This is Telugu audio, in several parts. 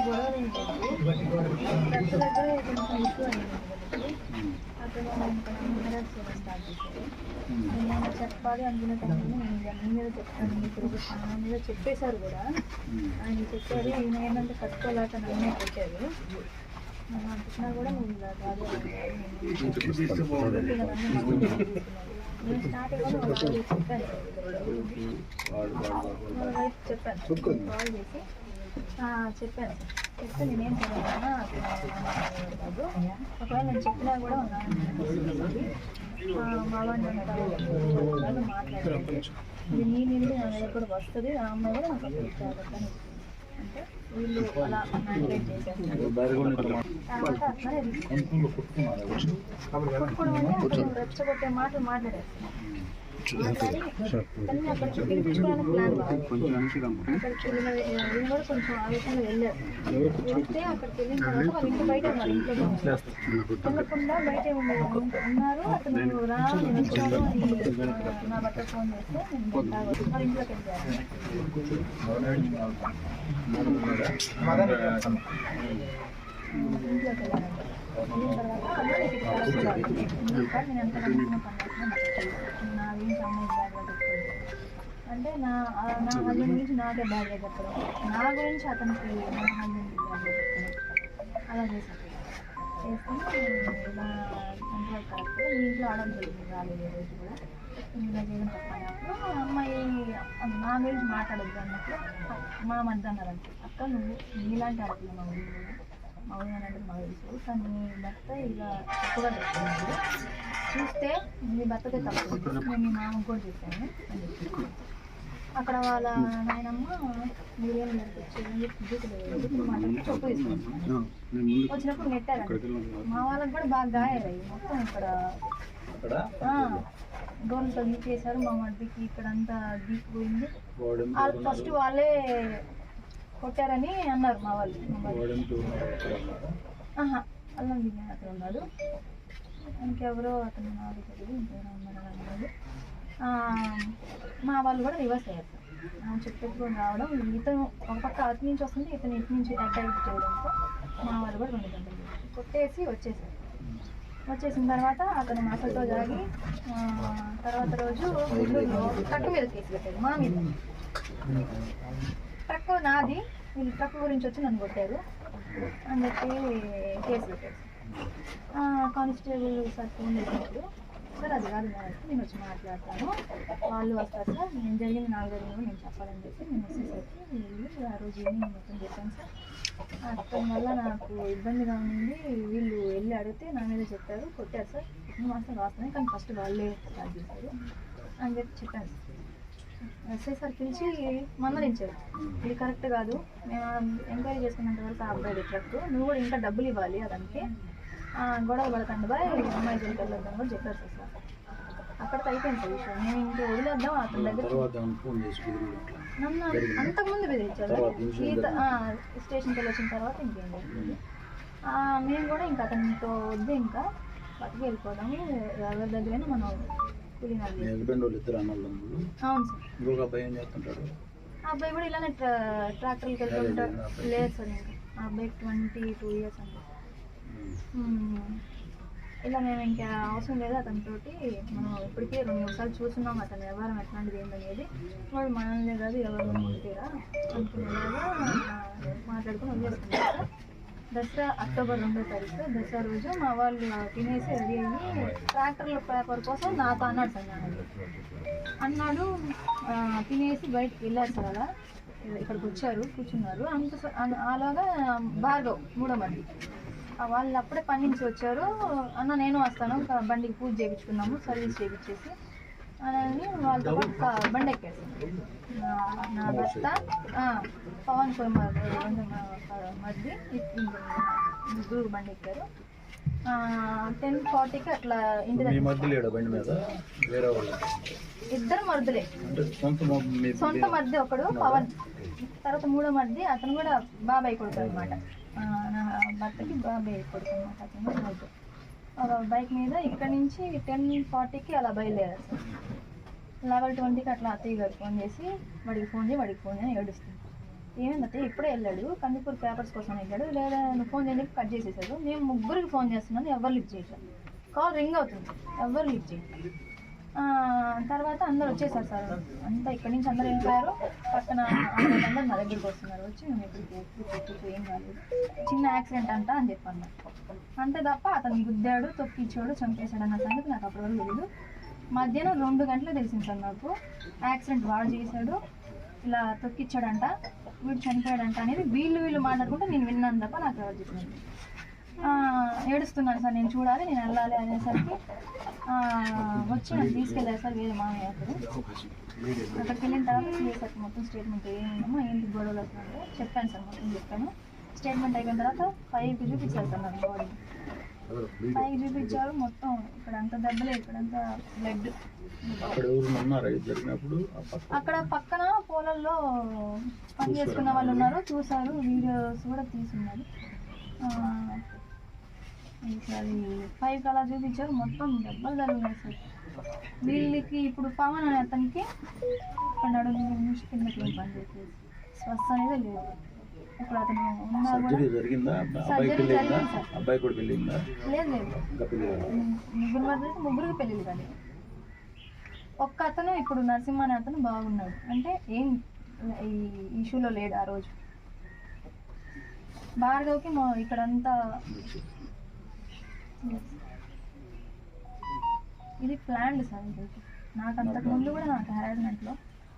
గొడవలు ఉంటుంది ఫ్రెండ్స్ దగ్గర కొంచెం ఇష్యూ అయింది అక్కడ నేను నేను చెప్పాలి అనుకున్న టైంలో నేను ఇక నీ మీద చెప్తాను నీ తిరుగు నా మీద చెప్పేశారు కూడా ఆయన చెప్పారు ఈయన ఏంటంటే కట్టుకోలేక నన్నే పెట్టారు నన్ను అంటున్నా కూడా కాదు నేను స్టార్ట్ వాళ్ళకి చెప్పాను చెప్పాను కాల్ చేసి చెప్పాను చెప్తే నేనేం చదవనా ఒకవేళ నేను చెప్పినా కూడా మా వాడిని మాట్లాడాను నీ నుండి నా దగ్గర వస్తుంది ఆ అమ్మాయి కూడా నాకు అంటే వీళ్ళు అలా తర్వాత అట్లనే రెచ్చగొట్టే మాటలు కానీ వెళ్ళారు వెళ్తే అక్కడికి తర్వాత బయట బయట ఉన్నారు అతను నేను నా ఇంట్లోకి వెళ్ళాను తర్వాత కంప్లైంట్ ఇచ్చారు నేను ఎంత నమ్మకం పనిచేస్తున్నా బ్యాడ్గా చెప్తుంది అంటే నా నా హస్బెండ్ గురించి నాకే బ్యాడ్గా చెప్పడం. నా గురించి అతనికి నా హస్బెండ్కి బ్యాడ్గా చెప్పడం. అలా చేశాను. చేసుకుని ఇలా ఇంట్లో కాదు మీ ఇంట్లో ఆడడం జరిగింది రాలేదు ఈ రోజు కూడా. ఇలా చేయడం తప్పనప్పుడు ఆ అమ్మాయి నా గురించి మాట్లాడద్దు అన్నట్టు మా మధ్య అన్నారంట అక్క నువ్వు నీలాంటి ఆడపిల్ల మా మా అంటే మాకు తెలుసు. కానీ భర్త ఇలా తప్పుగా చెప్తున్నాడు చూస్తే నీ భర్తకే తప్పు. నేను మీ మామకు కూడా చెప్పాను. అని చెప్పి అక్కడ వాళ్ళ నాయనమ్మ మీరేం నేర్పించి బూతులు మాట్లాడి చెప్పు తీసుకుంటున్నాను వచ్చినప్పుడు నెట్టారండి మా వాళ్ళకి కూడా బాగా గాయాలయ్యి మొత్తం ఇక్కడ డోర్లతో గీకేశారు మా మధ్యకి ఇక్కడ అంతా గీకిపోయింది వాళ్ళు ఫస్ట్ వాళ్ళే కొట్టారని అన్నారు మా వాళ్ళు. ఆహా అల్లం దిగిన అతను ఉన్నాడు ఇంకెవరో అతను తెలియదు ఇంకెవరో ఉన్నారు అన్నారు మా వాళ్ళు కూడా రివర్స్ అయ్యారు. ఆ, చెప్పేసుకొని రావడం ఇతను ఒక పక్క అటు నుంచి వస్తుంటే ఇతను ఇటు నుంచి అటాక్ చేయడంతో మా వాళ్ళు కూడా రెండు గంటలు. కొట్టేసి వచ్చేసారు. వచ్చేసిన తర్వాత అతను మాటలతో జాగి ఆ, తర్వాత రోజు ట్రక్ మీద కేసు పెట్టారు మా మీద. ట్రక్ నాది. వీళ్ళు ట్రక్ గురించి వచ్చి నన్ను కొట్టారు. అని చెప్పి కేసు పెట్టారు. కానిస్టేబుల్ సార్ ఫోన్ చేసినప్పుడు సార్ అది కాదు మేడం నేను వచ్చి మాట్లాడతాను. వాళ్ళు వస్తారు సార్ నేను జరిగింది నాలుగు రోజులు నేను చెప్పాలని చెప్పి నేను వచ్చేసరికి వీళ్ళు ఆ రోజు ఈవినింగ్ మొత్తం చెప్పాను సార్. అతని వల్ల నాకు ఇబ్బందిగా ఉంది. వీళ్ళు వెళ్ళి అడిగితే నా మీద చెప్పారు కొట్టారు సార్. మాత్రం మాసం రాస్తున్నాయి కానీ ఫస్ట్ వాళ్ళే స్టార్ట్ చేశారు అని చెప్పి చెప్పాను సార్. ఎస్ఐ సార్ పిలిచి మందలించారు. ఇది కరెక్ట్ కాదు. మేము ఎంక్వైరీ చేసుకున్నంత వరకు ఆ అబ్బాయి ట్రక్ నువ్వు కూడా ఇంకా డబ్బులు ఇవ్వాలి ఆ, గొడవ పడకండి బాయ్. అమ్మాయి జోలికి వెళ్ళొద్దని కూడా చెప్పారు సార్ సార్. అక్కడికి అయిపోయింది సార్ విషయం. నేను ఇంక వదిలేద్దాం అతని దగ్గర నన్ను అంతకుముందు బెదిరించారు ఈత స్టేషన్కి వెళ్ళి వచ్చిన తర్వాత ఇంకేం మేము కూడా ఇంకా అతనితో వద్దు ఇంకా. బతికి వెళ్ళిపోదాము. ఎవరి దగ్గరైనా మనం మీ హస్బెండ్ వాళ్ళు ఇద్దరు అవును సార్. ఇంకొక అబ్బాయి ఏం చేస్తుంటాడు? ఆ అబ్బాయి కూడా ఇలానే ట్రా ట్రాక్టర్కి వెళ్తుంటాడు. లేదు సార్ ఇంకా. ఆ అబ్బాయి ట్వంటీ టూ ఇయర్స్ అండి. ఇలా మేము ఇంకా అవసరం లేదు అతనితోటి. మనం ఇప్పటికే రెండు మూడు సార్లు చూస్తున్నాం అతని వ్యవహారం ఎట్లాంటిది ఏందనేది. వాడు మనల్ని కాదు ఎవరు ముందుకేరా అనుకునేలాగా మాట్లాడుకుని వదిలేసుకున్నాం సార్. దసరా అక్టోబర్ రెండో తారీఖు దసరా రోజు మా వాళ్ళు తినేసి రెడీ అయ్యి ట్రాక్టర్ల పేపర్ కోసం నాతో అన్నాడు సార్ అన్నాడు తినేసి బయటకు వెళ్ళారు సార్ అలా. ఇక్కడికి వచ్చారు కూర్చున్నారు. అంత అలాగా భార్గవ్ మూడో మంది. వాళ్ళు అప్పుడే పని నుంచి వచ్చారు. అన్న నేను వస్తాను. ఒక బండికి పూజ చేయించుకున్నాము సర్వీస్ చేయించేసి. అని వాళ్ళతో పాటు కా- బండి ఎక్కారు నా- భర్త పవన్ కుమార్ మధ్య ముగ్గురు బండి ఎక్కారు టెన్ ఫార్టీకి అట్లా ఇంటి వాళ్ళు? ఇద్దరు మరుదులే. సొంత మధ్య ఒకడు పవన్. తర్వాత మూడో మధ్య అతను కూడా బాబాయ్ కొడుకు అనమాట నా భర్తకి బాబాయ్ కొడుకు అనమాట అతను బైక్ మీద ఇక్కడ నుంచి టెన్ ఫార్టీకి అలా బయలుదేరారు సార్. లెవెల్ ట్వంటీకి అట్లా అత్తయ్య గారు ఫోన్ చేసి వాడికి ఫోన్ చేయి వాడికి ఫోన్ చేయి ఏడుస్తుంది. ఏమైంది అత్తయ్య? ఇప్పుడే వెళ్ళాడు. కందిపూర్ పేపర్స్ కోసం వెళ్ళాడు. లేదా నువ్వు ఫోన్ చేయడానికి కట్ చేసేసాడు. మేము ముగ్గురికి ఫోన్ చేస్తున్నాను ఎవరు లిఫ్ట్ చేయట్లేదు. కాల్ రింగ్ అవుతుంది. ఎవరు లిఫ్ట్ చేయట్లేదు. తర్వాత అందరు వచ్చేసారు సార్. అంతా ఇక్కడి నుంచి అందరు వెళ్ళిపోయారు. పక్కన అందరు నా దగ్గరికి వస్తున్నారు. వచ్చి మేము ఎప్పుడు ఏం కాలేదు. చిన్న యాక్సిడెంట్ అంట అని చెప్పాను. అంతే తప్ప అతను గుద్దాడు తొక్కిచ్చాడు చంపేశాడు అన్న సంగతి నాకు అప్పటి వరకు తెలియదు మధ్యాహ్నం రెండు గంటలు తెలిసింది సార్ నాకు. యాక్సిడెంట్ వాడు చేశాడు. ఇలా తొక్కిచ్చాడంట వీడు చనిపోయాడంట అనేది వీళ్ళు వీళ్ళు మాట్లాడుకుంటే నేను విన్నాను తప్ప నాకు ఎవరు చెప్పలేదు. ఆ, ఏడుస్తున్నాను సార్ నేను చూడాలి నేను వెళ్ళాలి అనేసరికి వచ్చి నన్ను తీసుకెళ్ళారు సార్ వేరే మామయ్య అప్పుడు అక్కడికి వెళ్ళిన తర్వాత సిఎస్ఆర్కి మొత్తం స్టేట్మెంట్ ఏమేమో ఏంటి గొడవలు వస్తుందంటే చెప్పాను సార్ మొత్తం చెప్పాను. స్టేట్మెంట్ అయిపోయిన తర్వాత ఫైవ్కి చూపించారు సార్ నాకు బాడీ ఫైవ్ చూపించారు మొత్తం ఇక్కడ అంత దెబ్బలే ఇక్కడ అంతా బ్లడ్ అక్కడ పక్కన పొలంలో పని చేసుకున్న వాళ్ళు ఉన్నారు చూసారు వీడియోస్ కూడా తీసున్నారు ఫైవ్ అలా చూపించారు. మొత్తం దెబ్బలు తగిలినాయి సార్. వీళ్ళకి ఇప్పుడు పవన్ అనే అతనికి ఇక్కడ నడుము నుంచి కిందకి ఏం పని చేసేది. స్వస్థ అనేది లేదు. ఇప్పుడు అతను ఉన్నా కూడా సర్జరీ జరిగిందా? సార్. లేదు లేదు? ముగ్గురు మధ్య ముగ్గురికి పెళ్ళిళ్ళు కానీ. ఒక్క అతను ఇప్పుడు నరసింహ అనే అతను బాగున్నాడు. అంటే ఏం ఈ ఇష్యూలో లేడు ఆ రోజు. భార్గవ్కి మా ఇక్కడంతా ఇది ప్లాన్డ్ సార్ ఇది. నాకు అంతకు ముందు కూడా నాకు హెరాస్మెంట్లో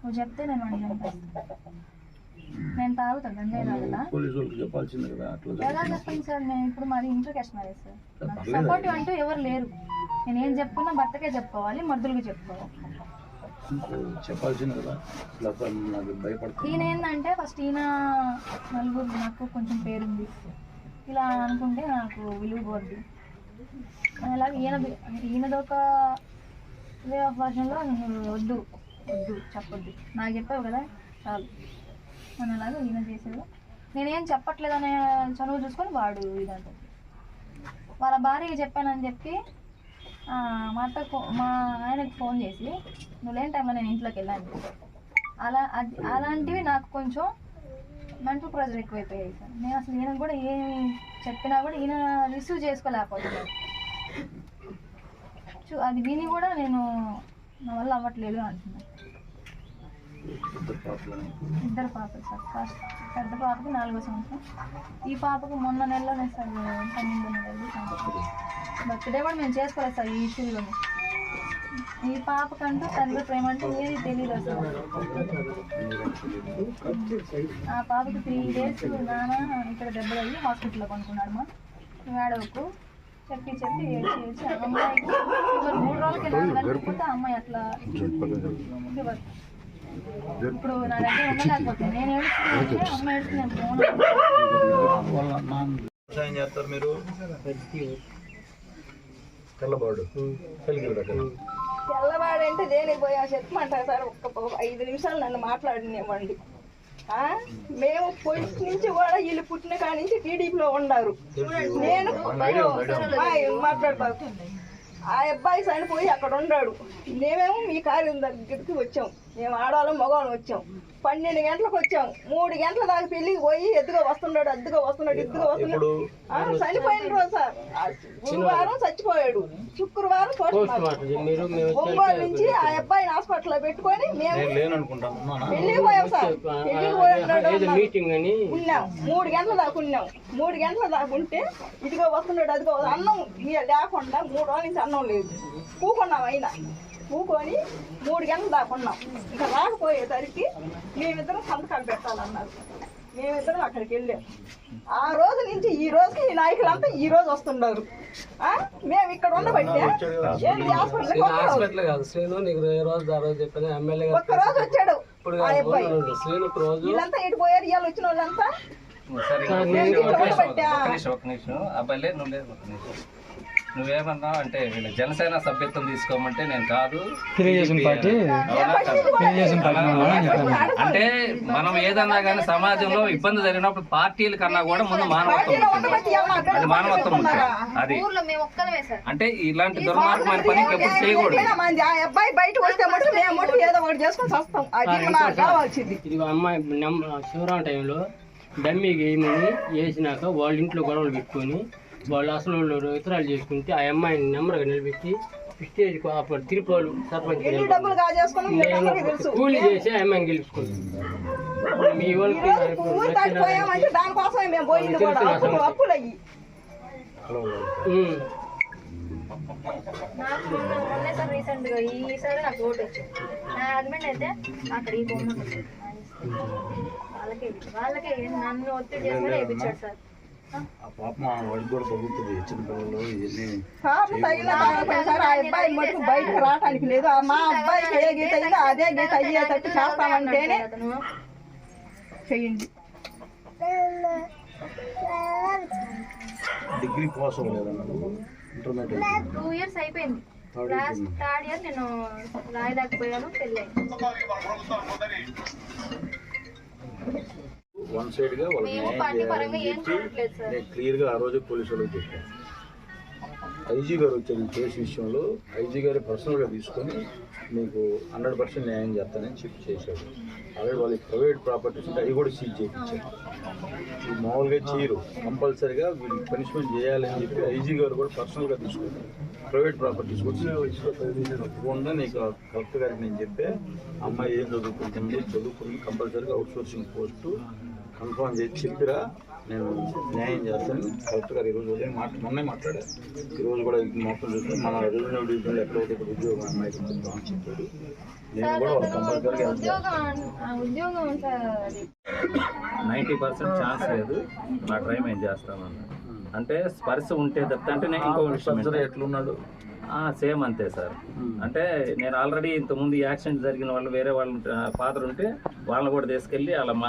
నువ్వు చెప్తే నేను వాడిని చంపేస్తాను నేను తాగుతా గంజాయి తాగుతా. ఎలా. చెప్పండి సార్ నేను ఇప్పుడు మాది inter caste marriage sir. Supportive అంటూ ఎవరు లేరు. నేను ఏం చెప్పుకున్నా భర్తకే చెప్పుకోవాలి మర్దులకు చెప్పుకోవాలి. చెప్పాల్సింది కదా. ఇట్లా ఈయన ఏంటంటే ఫస్ట్ ఈయన నలుగురు నాకు కొంచెం పేరుంది. ఇలా అనుకుంటే నాకు విలువ పోద్ది. అలాగే ఈయన ఈయనది వే ఆఫ్ వర్షన్లో నువ్వు వద్దు వద్దు చెప్పొద్దు. నాకు చెప్పావు కదా చాలు. అని అలాగే ఈయన చేసేది. నేనేం చెప్పట్లేదు అనే చనువు చూసుకొని వాడు ఇదంతా వాళ్ళ భార్యకి చెప్పానని చెప్పి మా అత్త ఫో- మా ఆయనకు ఫోన్ చేసి నువ్వు లేని టైంలో నేను ఇంట్లోకి వెళ్ళాను. అలా అది అలాంటివి నాకు కొంచెం మెంటల్ ప్రెషర్ ఎక్కువైపోయాయి సార్. నేను అసలు ఈయన కూడా ఏం చెప్పినా కూడా ఈయన రిసీవ్ చేసుకోలేకపోతున్నాను చూ అది విని కూడా నేను నా వల్ల అవ్వట్లేదు అంటున్నాను ఇద్దరు పాపలు. సార్. ఫస్ట్ పెద్ద పాపకి నాలుగో సంవత్సరం. ఈ పాపకు మొన్న నెలలోనే సార్ పన్నెండు నెలలు. బర్త్డే కూడా మేము చేసుకోలేదు సార్ ఈ ఇష్యూలోనే. ఈ పాపకంటూ తండ్రి ప్రేమ అంటే ఏది తెలియదు అసలు. ఆ పాపకి త్రీ డేస్ నాన్న ఇక్కడ దెబ్బలు అయ్యి హాస్పిటల్లో కొనుక్కున్నాడు మా. మేడకు చెప్పి చెప్పి ఏడ్చి ఏడ్చి అమ్మాయికి ఫీవర్ మూడు రోజులకి ఆ అమ్మాయి అట్లా ఫీవర్ ఇప్పుడు నా దగ్గర ఉండలేకపోతే నేను ఏడుస్తుంటే అమ్మ ఏడుస్తుంది నేను ఫోన్ వాళ్ళ నాన్న వ్యవసాయం చేస్తారు మీరు? తెల్లబాడు. తెల్లవాడంటే దేనికి పోయా చెప్పమంటారు సార్? ఒక్క ఐదు నిమిషాలు నన్ను మాట్లాడినివ్వండి. ఆ? మేము పొలిటి నుంచి కూడా వీళ్ళు పుట్టిన కాడి నుంచి టీడీపీలో ఉన్నారు. నేను మాట్లాడబాకు. ఆ అబ్బాయి చనిపోయి అక్కడ ఉన్నాడు. మేమేమో మీ కార్యం దగ్గరికి వచ్చాం. మేము ఆడవాళ్ళం మగవాళ్ళం వచ్చాం. పన్నెండు గంటలకు వచ్చాం. మూడు గంటల దాకా పెళ్ళికి పోయి ఎద్దుగా వస్తున్నాడు అద్దుగా వస్తున్నాడు ఎద్దుగా వస్తున్నాడు. ఆ, చనిపోయిన రోజు సార్. ఆ, గురువారం చచ్చిపోయాడు. శుక్రవారం ఒంగోలు నుంచి ఆ అబ్బాయిని హాస్పిటల్లో పెట్టుకొని మేము? పెళ్ళికి పోయాం సార్. మీటింగ్ అని. ఉన్నాం. మూడు గంటల దాకా ఉన్నాం. మూడు గంటల దాకా ఉంటే ఇదిగో వస్తున్నాడు అదిగో. అన్నం ఇక లేకుండా మూడు రోజుల నుంచి అన్నం లేదు. కూకున్నాం అయినా. కూకొని మూడు గంటల దాకా ఉన్నాం. ఇంకా రాకపోయేసరికి మేమిద్దరం సంతకాలు పెట్టాలన్నారు. మేమిద్దరం అక్కడికి వెళ్ళాం. ఆ రోజు నుంచి ఈ రోజుకి ఈ నాయకులంతా ఈ రోజు వస్తున్నారు. ఆ? మేము ఇక్కడ ఉండబట్టే ఏంటి. హాస్పిటల్ కాదు. శ్రీను నీకు ఏ రోజు ఆ రోజు చెప్పాను. ఎమ్మెల్యే ఒక్క రోజు వచ్చాడు. ఇప్పుడు ఆ కాదు, అబ్బాయి. మొన్న ఉండు. శ్రీను ఒక రోజు. వీళ్ళంతా ఇటు పోయారు? ఇవాళ వచ్చిన వాళ్ళంతా? సరే సార్, మేము నేను ఇక్కడ ఒక నిమిషం, ఉండబట్టే. ఒక నిమిషం ఒక నిమిషం. అబ్బాయి లేదు నువ్వు లేదు ఒక నిమిషం. నువ్వేమన్నావు అంటే వీళ్ళ జనసేన సభ్యత్వం తీసుకోమంటే నేను కాదు. తెలుగుదేశం పార్టీ? తెలుగుదేశం అంటే మనం ఏదన్నా కానీ సమాజంలో ఇబ్బంది జరిగినప్పుడు పార్టీల కన్నా కూడా ముందు మానవత్వం అది మానవత్వం అది. అంటే ఇలాంటి దుర్మార్గమైన పని ఎప్పుడు చేయకూడదు. అబ్బాయి బయట వస్తే మటుకు మేము మటుకు ఏదో ఒకటి చేసుకొని వస్తాం అది నాకు కావాల్సింది. ఇదిగో అమ్మాయి నమ్మ శివరాం టైంలో డమ్మీ గేయమని వేసినాక వాళ్ళ ఇంట్లో గొడవలు పెట్టుకొని వాళ్ళు అసలు వాళ్ళు ఇతరాలు చేసుకుంటే ఆ అమ్మాయిని నెమ్మదిగా నిలబెట్టి స్టేజ్ అప్పుడు తిరుపతి సర్పంచ్ కూలి చేసి ఆ అమ్మాయిని మీ వాళ్ళకి ఉమ్. నాకు మొన్న సార్ రీసెంట్గా ఈసారి నాకు ఓటు వచ్చింది నా హస్బెండ్ అయితే అక్కడ ఈ బొమ్మ. వాళ్ళకే వాళ్ళకే నన్ను ఒత్తిడి చేసుకుని వేయించాడు సార్. ఆ పాప మా వాడికి కూడా తగ్గుతుంది చిన్నపిల్లలు ఇవన్నీ పాపం తగిన సార్ ఆ అబ్బాయి మటుకు బయటకు రావడానికి లేదు. ఆ మా అబ్బాయికి ఏ గీత అయిందో అదే గీత అయ్యేటట్టు చేస్తామంటేనే చెయ్యండి డిగ్రీ పాస్ అవ్వలేదన్నా నువ్వు ఇంటర్మీడియట్ టూ ఇయర్స్ అయిపోయింది. లాస్ట్ థర్డ్ ఇయర్ నేను రాయదాకపోయాను పెళ్ళి వన్ సైడ్గా వాళ్ళు న్యాయం చేయాలని నేను క్లియర్గా ఆ రోజు పోలీసు వాళ్ళకి చెప్పాను ఐజీ గారు వచ్చారు ఈ కేసు విషయంలో. ఐజీ గారు పర్సనల్గా తీసుకొని మీకు హండ్రెడ్ పర్సెంట్ న్యాయం చేస్తానని చెప్పి చేశాడు. అలాగే వాళ్ళకి ప్రైవేట్ ప్రాపర్టీస్ ఉంటే అవి కూడా సీజ్ చేయించారు. మామూలుగా చేయరు. కంపల్సరీగా వీళ్ళకి పనిష్మెంట్ చేయాలని చెప్పి ఐజీ గారు కూడా పర్సనల్గా తీసుకొని ప్రైవేట్ ప్రాపర్టీస్ కూడా నీకు కలెక్టర్ గారికి నేను చెప్పే అమ్మాయి ఏం చదువుకుంటుంది చదువుకుని కంపల్సరీగా అవుట్ సోర్సింగ్ పోస్టు కన్ఫర్మ్ చేసి చెప్పిరా. నేను న్యాయం చేస్తాను. కలెక్టర్ గారు ఈరోజు ఉదయం మాట మొన్నే మాట్లాడారు. ఈరోజు కూడా మొత్తం చూస్తే. మన రెవెన్యూ డివిజన్లో ఎక్కడైతే ఇక్కడ ఉద్యోగం అమ్మాయికి ఇస్తుందో అని చెప్పాడు నేను కూడా కంపల్సరీగా అది. నైంటీ పర్సెంట్ ఛాన్స్ లేదు. నా ట్రై మేము చేస్తామన్నా అంటే స్పర్శ ఉంటే తప్ప అంటే నేను ఇంకో విషయం ఎట్లున్నాడు? ఆ, సేమ్ అంతే సార్. అంటే నేను ఆల్రెడీ ఇంతకుముందు యాక్సిడెంట్ జరిగిన వాళ్ళు వేరే వాళ్ళు ఫాదర్ ఉంటే వాళ్ళని కూడా తీసుకెళ్ళి అలా మా